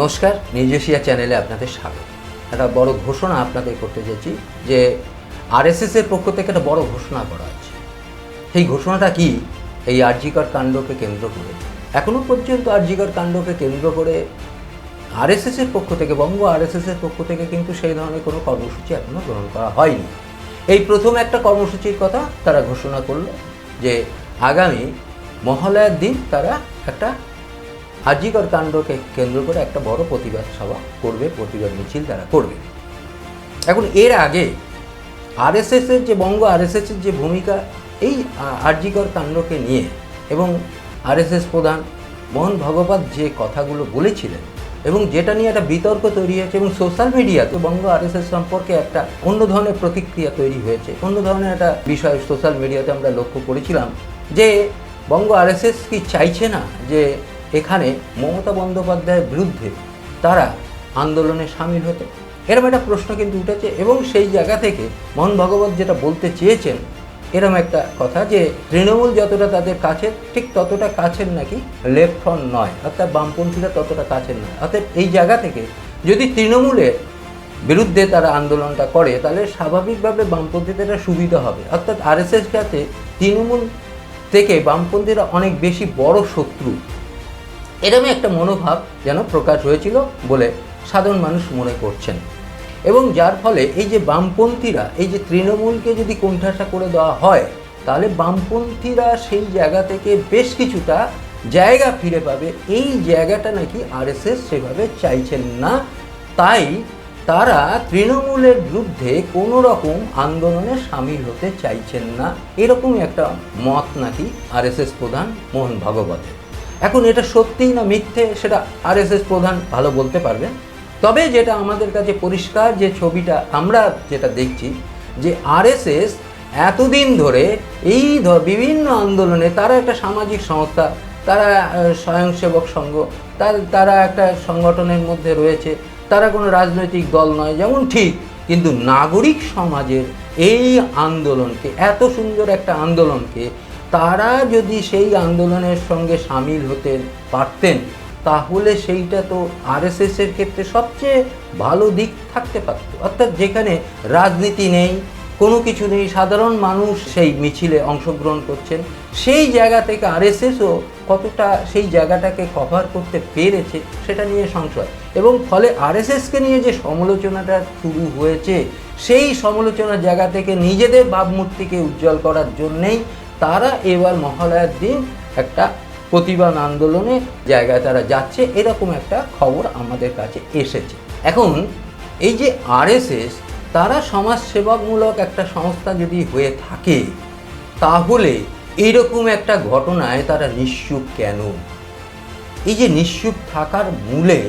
নমস্কার নির্দেশিয়া চ্যানেলে আপনাদের স্বাগত। একটা বড় ঘোষণা আপনাদের করতে চাইছি যে এর পক্ষ থেকে একটা বড় ঘোষণা করা হয়েছে সেই ঘোষণাটা কি? এই আরজিকর কাণ্ডকে কেন্দ্র করে। এখনও পর্যন্ত আরজিকর কাণ্ডকে কেন্দ্র করে এর পক্ষ থেকে, বঙ্গ এর পক্ষ থেকে কিন্তু সেই ধরনের কোনো কর্মসূচি এখনও গ্রহণ করা হয়নি। এই প্রথম একটা কর্মসূচির কথা তারা ঘোষণা করল যে আগামী মহালয়ার দিন তারা একটা আজিকর কাণ্ডকে কেন্দ্র করে একটা বড় প্রতিবাদ সভা করবে, প্রতিবাদ মিছিল তারা করবে। এখন এর আগে আরএসএস এর যে বঙ্গ আরএসএস এর যে ভূমিকা, এই আরজিকর কাণ্ডকে নিয়ে এবং আরএসএস প্রধান মোহন ভগবত যে কথাগুলো বলেছিলেন এবং যেটা নিয়ে একটা বিতর্ক তৈরি হয়েছে এবং সোশ্যাল মিডিয়াতে বঙ্গ আরএসএস সম্পর্কে একটা অন্য ধরনের প্রতিক্রিয়া তৈরি হয়েছে। অন্য ধরনের একটা বিষয় সোশ্যাল মিডিয়াতে আমরা লক্ষ্য করেছিলাম যে বঙ্গ আরএসএস কি চাইছে না যে এখানে মমতা বন্দ্যোপাধ্যায়ের বিরুদ্ধে তারা আন্দোলনে সামিল হতে। এরকম একটা প্রশ্ন কিন্তু উঠেছে এবং সেই জায়গা থেকে মোহন ভগবত যেটা বলতে চেয়েছেন এরকম একটা কথা যে তৃণমূল যতটা তাদের কাছের, ঠিক ততটা কাছের নাকি লেফট নয়, অর্থাৎ বামপন্থীরা ততটা কাছের নয়। অর্থাৎ এই জায়গা থেকে যদি তৃণমূলের বিরুদ্ধে তারা আন্দোলনটা করে, তাহলে স্বাভাবিকভাবে বামপন্থীদের সুবিধা হবে। অর্থাৎ আরএসএস কাছে তৃণমূল থেকে বামপন্থীরা অনেক বেশি বড় শত্রু এরকমই একটা মনোভাব যেন প্রকাশ হয়েছিল বলে সাধারণ মানুষ মনে করছেন। এবং যার ফলে এই যে বামপন্থীরা, এই যে তৃণমূলকে যদি কোণঠাসা করে দেওয়া হয়, তাহলে বামপন্থীরা সেই জায়গা থেকে বেশ কিছুটা জায়গা ফিরে পাবে। এই জায়গাটা নাকি আরএসএস সেভাবে চাইছেন না। তাই তারা তৃণমূলের বিরুদ্ধে কোনো রকম আন্দোলনে সামিল হতে চাইছেন না। এরকমই একটা মত নাকি আরএসএস প্রধান মোহন ভাগবতের। এখন এটা সত্যিই না মিথ্যে, সেটা আরএসএস প্রধান ভালো বলতে পারবেন তবে যেটা আমাদের কাছে পরিষ্কার, যে ছবিটা আমরা যেটা দেখছি, যে আরএসএস এতদিন ধরে এই বিভিন্ন আন্দোলনে তারা একটা সামাজিক সংস্থা, তারা স্বয়ংসেবক সংঘ, তার, তারা একটা সংগঠনের মধ্যে রয়েছে, তারা কোনো রাজনৈতিক দল নয়, যেমন ঠিক, কিন্তু নাগরিক সমাজের এই আন্দোলনকে, এত সুন্দর একটা আন্দোলনকে তারা যদি সেই আন্দোলনের সঙ্গে সামিল হতে পারতেন, তাহলে সেইটা তো আরএসএস এর ক্ষেত্রে সবচেয়ে ভালো দিক থাকতে পারত। অর্থাৎ যেখানে রাজনীতি নেই, কোনো কিছু নেই, সাধারণ মানুষ সেই মিছিলে অংশগ্রহণ করছেন, সেই জায়গা থেকে আরএসএসও কতটা সেই জায়গাটাকে কভার করতে পেরেছে সেটা নিয়ে সংশয়। এবং ফলে আরএসএসকে নিয়ে যে সমালোচনাটা শুরু হয়েছে, সেই সমালোচনার জায়গা থেকে নিজেদের ভাবমূর্তিকে উজ্জ্বল করার জন্যেই তারা এবার মহালয়ার দিন একটা প্রতিবাদ আন্দোলনে জায়গায় তারা যাচ্ছে, এরকম একটা খবর আমাদের কাছে এসেছে। এখন এই যে আরএসএস, তারা সমাজসেবামূলক একটা সংস্থা যদি হয়ে থাকে, তাহলে এইরকম একটা ঘটনায় তারা নিশ্চুপ কেন? এই যে নিশ্চুপ থাকার মূলে,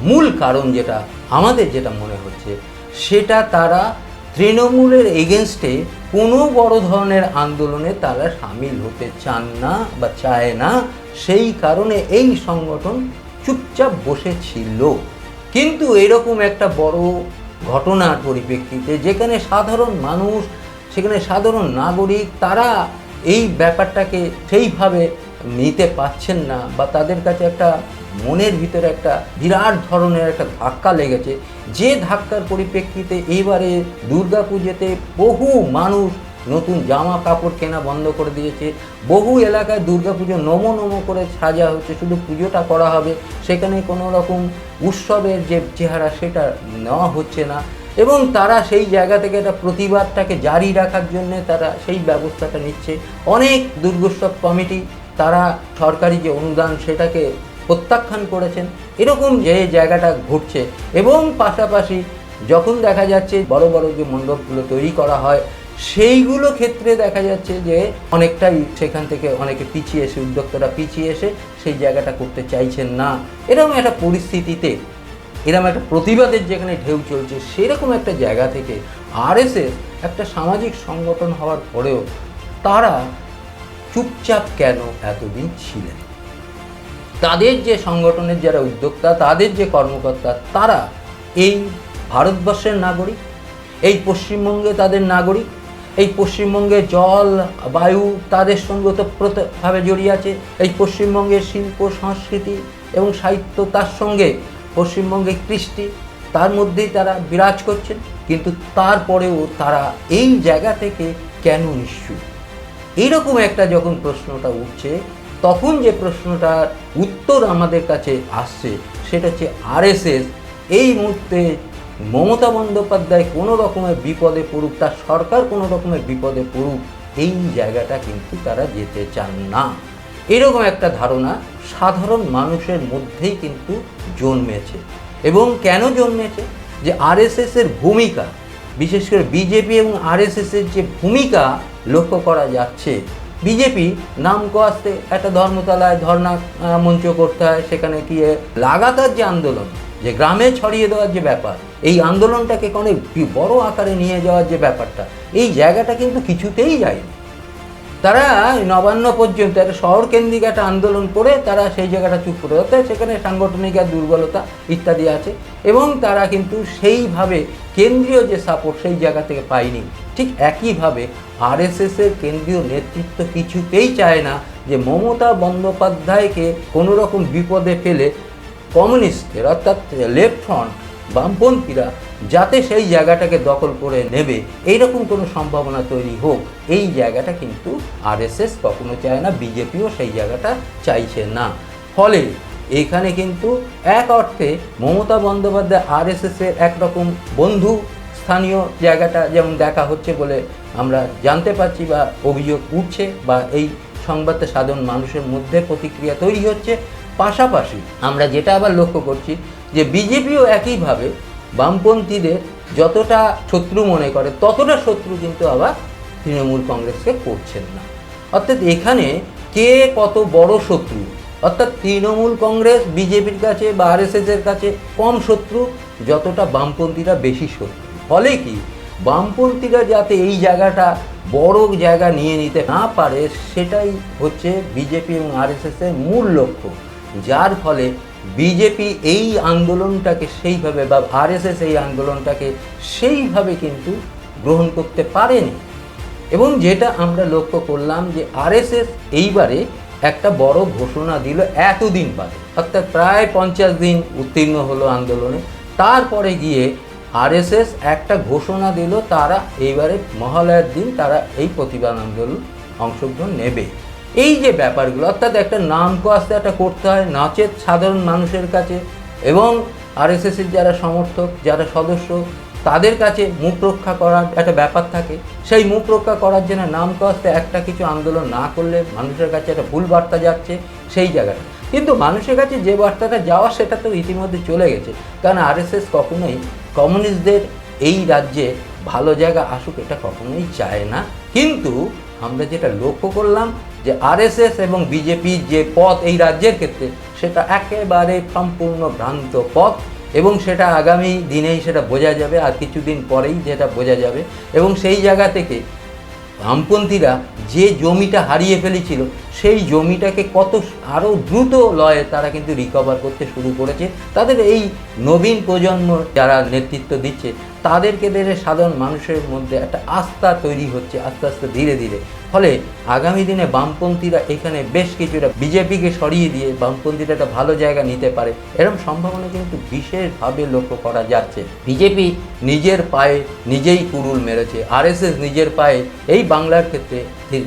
মূল কারণ যেটা, আমাদের যেটা মনে হচ্ছে, সেটা তারা তৃণমূলের এগেনস্টে কোনো বড় ধরনের আন্দোলনে তারা সামিল হতে চান না বা চায় না, সেই কারণে এই সংগঠন চুপচাপ বসেছিল। কিন্তু এরকম একটা বড় ঘটনার পরিপ্রেক্ষিতে যেখানে সাধারণ মানুষ, সেখানে সাধারণ নাগরিক, তারা এই ব্যাপারটাকে সেইভাবে নিতে পাচ্ছেন না বা তাদের কাছে একটা মনের ভিতরে একটা বিরাট ধরনের একটা ধাক্কা লেগেছে। যে ধাক্কার পরিপ্রেক্ষিতে এইবারে দুর্গা পুজোতে বহু মানুষ নতুন জামা কাপড় কেনা বন্ধ করে দিয়েছে। বহু এলাকায় দুর্গা পুজো নমো নমো করে সাজা হচ্ছে, শুধু পুজোটা করা হবে। সেখানে কোনো রকম উৎসবের যে চেহারা সেটা নেওয়া হচ্ছে না। এবং তারা সেই জায়গা থেকে একটা প্রতিবাদটাকে জারি রাখার জন্য তারা সেই ব্যবস্থাটা নিচ্ছে। অনেক দুর্গোৎসব কমিটি তারা সরকারি যে অনুদান সেটাকে প্রত্যাখ্যান করেছেন, এরকম যে জায়গাটা ঘটছে এবং পাশাপাশি যখন দেখা যাচ্ছে বড় বড় যে মণ্ডপগুলো তৈরি করা হয়, সেইগুলো ক্ষেত্রে দেখা যাচ্ছে যে অনেকটাই সেখান থেকে অনেকে পিছিয়ে এসে, উদ্যোক্তারা পিছিয়ে এসে সেই জায়গাটা করতে চাইছেন না। এরকম একটা পরিস্থিতিতে, এরকম একটা প্রতিবাদের যেখানে ঢেউ চলছে, সেরকম একটা জায়গা থেকে আরএসএস একটা সামাজিক সংগঠন হওয়ার পরেও তারা চুপচাপ কেন এতদিন ছিলেন? তাদের যে সংগঠনের যারা উদ্যোক্তা, তাদের যে কর্মকর্তা, তারা এই ভারতবর্ষের নাগরিক, এই পশ্চিমবঙ্গে তাদের নাগরিক, এই পশ্চিমবঙ্গে জল, বায়ু তাদের সঙ্গে ওতপ্রোতভাবে জড়িয়ে আছে, এই পশ্চিমবঙ্গের শিল্প, সংস্কৃতি এবং সাহিত্য তার সঙ্গে পশ্চিমবঙ্গের কৃষ্টি তার মধ্যেই তারা বিরাজ করছেন, কিন্তু তারপরেও তারা এই জায়গা থেকে কেন নিশ্চুপ? এইরকম একটা যখন প্রশ্নটা উঠছে, তখন যে প্রশ্নটার উত্তর আমাদের কাছে আসছে, সেটা হচ্ছে আরএসএস এই মুহূর্তে মমতা বন্দ্যোপাধ্যায় কোনো রকমের বিপদে পড়ুক, তার সরকার কোনো রকমের বিপদে পড়ুক, এই জায়গাটা কিন্তু তারা যেতে চান না। এরকম একটা ধারণা সাধারণ মানুষের মধ্যেই কিন্তু জন্মেছে। এবং কেন জন্মেছে? যে আরএসএস এর ভূমিকা, বিশেষ করে বিজেপি এবং আরএসএস এর যে ভূমিকা লক্ষ্য করা যাচ্ছে। বিজেপি নাম আসতে একটা ধর্মতলায় আহ, মঞ্চ করতে হয় সেখানে গিয়ে লাগাতার যে আন্দোলন যে গ্রামে ছড়িয়ে দেওয়ার যে ব্যাপার এই আন্দোলনটাকে অনেক বড় আকারে নিয়ে যাওয়ার যে ব্যাপারটা এই জায়গাটা কিন্তু কিছুতেই যায়নি। তারা নবান্ন পর্যন্ত একটা শহর কেন্দ্রিক একটা আন্দোলন করে তারা সেই জায়গাটা চুপ করে অর্থাৎ সেখানে সাংগঠনিক আর দুর্বলতা ইত্যাদি আছে এবং তারা কিন্তু সেইভাবে কেন্দ্রীয় যে সাপোর্ট সেই জায়গা থেকে পায়নি। ঠিক একইভাবে আরএসএস এর কেন্দ্রীয় নেতৃত্ব কিছুতেই চায় না যে মমতা বন্দ্যোপাধ্যায়কে কোনো রকম বিপদে ফেলে কমিউনিস্টদের, অর্থাৎ লেফট ফ্রন্ট বামপন্থীরা যাতে সেই জায়গাটাকে দখল করে নেবে। এইরকম কোনো সম্ভাবনা তৈরি হোক, এই জায়গাটা কিন্তু আরএসএস কখনো চায় না, বিজেপিও সেই জায়গাটা চাইছে না। ফলে এখানে কিন্তু এক অর্থে মমতা বন্দ্যোপাধ্যায় আরএসএস এর একরকম বন্ধু স্থানীয় জায়গাটা যেমন দেখা হচ্ছে বলে আমরা জানতে পারছি বা অভিযোগ উঠছে বা এই সংবাদটা সাধারণ মানুষের মধ্যে প্রতিক্রিয়া তৈরি হচ্ছে। পাশাপাশি আমরা যেটা আবার লক্ষ্য করছি যে বিজেপিও একইভাবে বামপন্থীদের যতটা শত্রু মনে করে, ততটা শত্রু কিন্তু আবার তৃণমূল কংগ্রেসকে করছেন না। অর্থাৎ এখানে কে কত বড় শত্রু? অর্থাৎ তৃণমূল কংগ্রেস, বিজেপির কাছে বা আরএসএস এর কাছে কম শত্রু, যতটা বামপন্থীরা বেশি শত্রু। ফলে কি? বামপন্থীরা যাতে এই জায়গাটা বড় জায়গা নিয়ে নিতে না পারে, সেটাই হচ্ছে বিজেপি এবং আরএসএস এর মূল লক্ষ্য। যার ফলে বিজেপি এই আন্দোলনটাকে সেইভাবে বা আরএসএস এই আন্দোলনটাকে সেইভাবে কিন্তু গ্রহণ করতে পারেনি। এবং যেটা আমরা লক্ষ্য করলাম যে আরএসএস এইবারে একটা বড় ঘোষণা দিল এতদিন বাদে। অর্থাৎ প্রায় পঞ্চাশ দিন উত্তীর্ণ হলো আন্দোলনে। তারপরে গিয়ে আরএসএস একটা ঘোষণা দিল, তারা এইবারে মহালয়ার দিন তারা এই প্রতিবাদ আন্দোলন অংশগ্রহণ নেবে। এই যে ব্যাপারগুলো, অর্থাৎ একটা নাম কাস্তে একটা করতে হয় নচেত সাধারণ মানুষের কাছে এবং আরএসএসের যারা সমর্থক, যারা সদস্য, তাদের কাছে মুখ রক্ষা করার একটা ব্যাপার থাকে। সেই মুখ রক্ষা করার জন্য নাম কাস্তে একটা কিছু আন্দোলন না করলে মানুষের কাছে একটা ভুল বার্তা যাচ্ছে, সেই জায়গাটা। কিন্তু মানুষের কাছে যে বার্তাটা যাওয়া, সেটা তো ইতিমধ্যে চলে গেছে। কারণ আরএসএস কখনোই কমিউনিস্টদের এই রাজ্যে ভালো জায়গা আসুক, এটা কখনোই চায় না। কিন্তু আমরা যেটা লক্ষ্য করলাম, যে আরএসএস এবং বিজেপির যে পথ এই রাজ্যের ক্ষেত্রে, সেটা একেবারে সম্পূর্ণ ভ্রান্ত পথ এবং সেটা আগামী দিনেই সেটা বোঝা যাবে, আর কিছুদিন পরেই যেটা বোঝা যাবে। এবং সেই জায়গা থেকে বামপন্থীরা যে জমিটা হারিয়ে ফেলেছিল, সেই জমিটাকে কত আরও দ্রুত লয়ে তারা কিন্তু রিকভার করতে শুরু করেছে। তাদের এই নবীন প্রজন্ম যারা নেতৃত্ব দিচ্ছে তাদেরকে ধরে সাধারণ মানুষের মধ্যে একটা আস্থা তৈরি হচ্ছে, আস্তে আস্তে ধীরে ধীরে। ফলে আগামী দিনে বামপন্থীরা এখানে বেশ কিছুটা বিজেপিকে সরিয়ে দিয়ে বামপন্থীরা একটা ভালো জায়গা নিতে পারে এরকম সম্ভাবনা কিন্তু বিশেষভাবে লক্ষ্য করা যাচ্ছে। বিজেপি নিজের পায়ে নিজেই কুরুল মেরেছে আরএসএস নিজের পায়ে এই বাংলার ক্ষেত্রে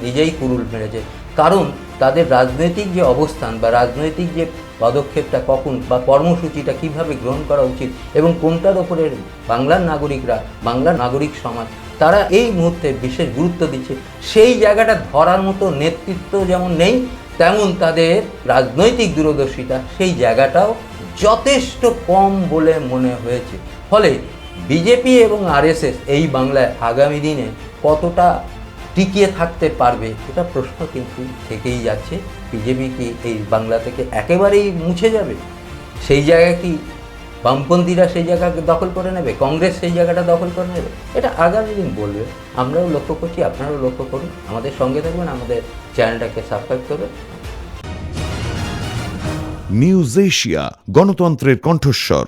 নিজেই কুরুল মেরেছে। কারণ তাদের রাজনৈতিক যে অবস্থান বা রাজনৈতিক যে পদক্ষেপটা কখন বা কর্মসূচিটা কীভাবে গ্রহণ করা উচিত এবং কোনটার ওপরে বাংলার নাগরিকরা, বাংলার নাগরিক সমাজ, তারা এই মুহূর্তে বিশেষ গুরুত্ব দিচ্ছে, সেই জায়গাটা ধরার মতো নেতৃত্ব যেমন নেই, তেমন তাদের রাজনৈতিক দূরদর্শিতা সেই জায়গাটাও যথেষ্ট কম বলে মনে হয়েছে। ফলে বিজেপি এবং আরএসএস এই বাংলায় আগামী দিনে কতটা টিকিয়ে থাকতে পারবে? এটা প্রশ্ন কিন্তু থেকেই যাচ্ছে। বিজেপি কি এই বাংলা থেকে একেবারেই মুছে যাবে? সেই জায়গায় কি বামপন্থীরা সেই জায়গাকে দখল করে নেবে? কংগ্রেস সেই জায়গাটা দখল করে নেবে? এটা আগামী দিন বলবে। আমরাও লক্ষ্য করছি, আপনারাও লক্ষ্য করুন। আমাদের সঙ্গে থাকবেন, আমাদের চ্যানেলটাকে সাবস্ক্রাইব করবেন। নিউজ এশিয়া, গণতন্ত্রের কণ্ঠস্বর।